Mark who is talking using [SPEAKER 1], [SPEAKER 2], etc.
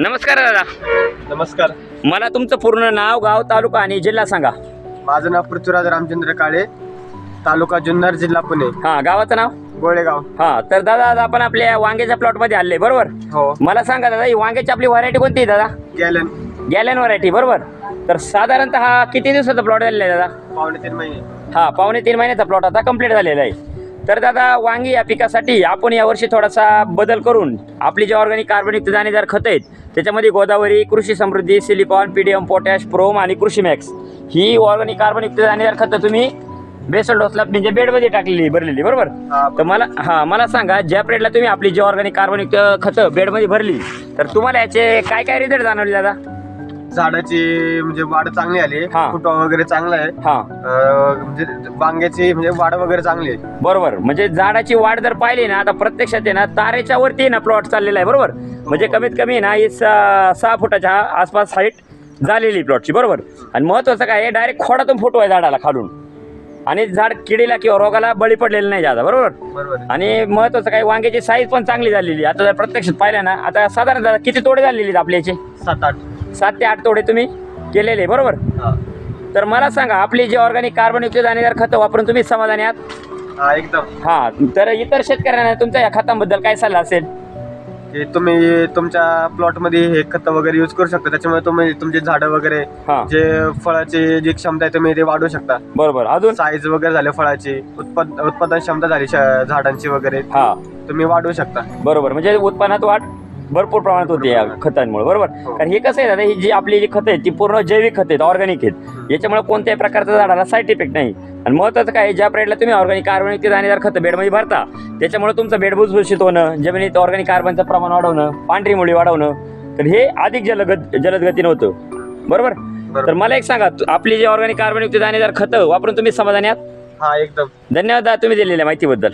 [SPEAKER 1] नमस्कार दादा.
[SPEAKER 2] नमस्कार.
[SPEAKER 1] मला तुमचं पूर्ण नाव गाव तालुका आणि जिल्हा सांगा.
[SPEAKER 2] माझं नाव पृथ्वीराज रामचंद्र काळे तालुका जुन्नर जिल्हा पुणे.
[SPEAKER 1] हा गावाचं नाव?
[SPEAKER 2] गोळेगाव.
[SPEAKER 1] हा तर दादा आज आपण आपल्या वांग्याच्या प्लॉटमध्ये आले बरोबर?
[SPEAKER 2] हो.
[SPEAKER 1] मला सांगा दादा ही वांग्याची आपली व्हरायटी कोणती आहे दादा?
[SPEAKER 2] गॅलन.
[SPEAKER 1] गॅलन व्हरायटी बरोबर? तर साधारणतः हा किती दिवसाचा प्लॉट झालेला आहे दादा?
[SPEAKER 2] पावणे तीन महिने.
[SPEAKER 1] हा पावणे तीन महिन्याचा प्लॉट आता कंप्लीट झालेला आहे. तर दादा वांगी या पिकासाठी आपण यावर्षी थोडासा बदल करून आपली जे ऑर्गॅनिक कार्बनिक दाणेदार खतं आहेत त्याच्यामध्ये Godavari Krushi Samruddhi silicon PDM potash PROM आणि कृषी मॅक्स ही ऑर्गॅनिक कार्बनिक दाणेदार खतं तुम्ही बेसल डोसला म्हणजे बेडमध्ये टाकलेली भरलेली बरोबर? तर मला हा मला सांगा ज्या पिरियडला तुम्ही आपली जी ऑर्गॅनिक कार्बनिक खतं बेडमध्ये भरली तर तुम्हाला याचे काय काय रिझल्ट जाणवले दादा?
[SPEAKER 2] झाडाची म्हणजे वाढ चांगली आली.
[SPEAKER 1] हा.
[SPEAKER 2] फुटवा वगैरे चांगला आहे.
[SPEAKER 1] हा.
[SPEAKER 2] अं, म्हणजे वांग्याची म्हणजे वाढ वगैरे चांगली आहे.
[SPEAKER 1] बरोबर. म्हणजे झाडाची वाढ जर पाहिली ना आता प्रत्यक्षात आहे ना तारेच्या वरती आहे ना प्लॉट चाललेला आहे बरोबर? म्हणजे कमीत कमी ना ही सहा सहा फुटाच्या आसपास हाईट झालेली प्लॉटची बरोबर? आणि महत्वाचं काय आहे डायरेक्ट खोडातून फुटू आहे झाडाला खालून. आणि झाड किडीला किंवा रोगाला बळी पडलेलं नाही जादा बरोबर?
[SPEAKER 2] बरोबर. आहे.
[SPEAKER 1] आणि महत्वाचं काय वांग्याची साईज पण चांगली झालेली आहे. आता जर प्रत्यक्षात पाहिलं ना आता साधारण किती तोडे झालेले आहेत याचे?
[SPEAKER 2] सात आठ.
[SPEAKER 1] सात ते आठ तोडे तुम्ही केलेले बरोबर?
[SPEAKER 2] हा.
[SPEAKER 1] तर मला सांगा आपली जे ऑर्गॅनिक कार्बनयुक्त दाणेदार खतं वापरून तुम्ही समाधानी आहात?
[SPEAKER 2] हा एकदम.
[SPEAKER 1] हा तर इतर शेतकऱ्यांना तुमच्या या खतांबद्दल काय सल्ला असेल?
[SPEAKER 2] हे तुम्ही तुमच्या प्लॉटमध्ये हे खत वगैरे युज करू शकता त्याच्यामुळे तुम्ही तुमचे झाडं वगैरे
[SPEAKER 1] हा.
[SPEAKER 2] जे फळाची जी क्षमता आहे तुम्ही ते वाढवू शकता.
[SPEAKER 1] बरोबर. अजून?
[SPEAKER 2] साईज वगैरे झाले फळाची उत्पाद उत्पादन क्षमता झाली श- झाडांची वगैरे
[SPEAKER 1] हा.
[SPEAKER 2] तुम्ही वाढवू शकता.
[SPEAKER 1] बरोबर. म्हणजे उत्पन्नात वाढ? भरपूर प्रमाणात होते या खतांमुळे बरोबर?
[SPEAKER 2] हो.
[SPEAKER 1] कारण हे कसं आहे दादा ही जी आपली जी खतं आहेत ती पूर्ण जैविक खत आहेत ऑर्गॅनिक आहेत. याच्यामुळे कोणत्याही प्रकारचा झाडाला साईड इफेक्ट नाही. आणि महत्वाचं काय ज्या पिरियडला तुम्ही ऑर्गॅनिक कार्बनिक ते दाणेदार खतं बेडमध्ये भरता त्याच्यामुळे तुमचं बेड भुसभुशीत होणं जमिनीत ऑर्गॅनिक कार्बनचं प्रमाण वाढवणं पांढरी मुळी वाढवणं तर हे अधिक जलगत जलद गतीनं होतं. बरोबर. तर मला एक सांगा तु- आपली जी ऑर्गॅनिक कार्बनिक दाणेदार खतं वापरून तुम्ही समाधानी आहात?
[SPEAKER 2] हा एकदम.
[SPEAKER 1] धन्यवाद तुम्ही दिलेल्या माहितीबद्दल.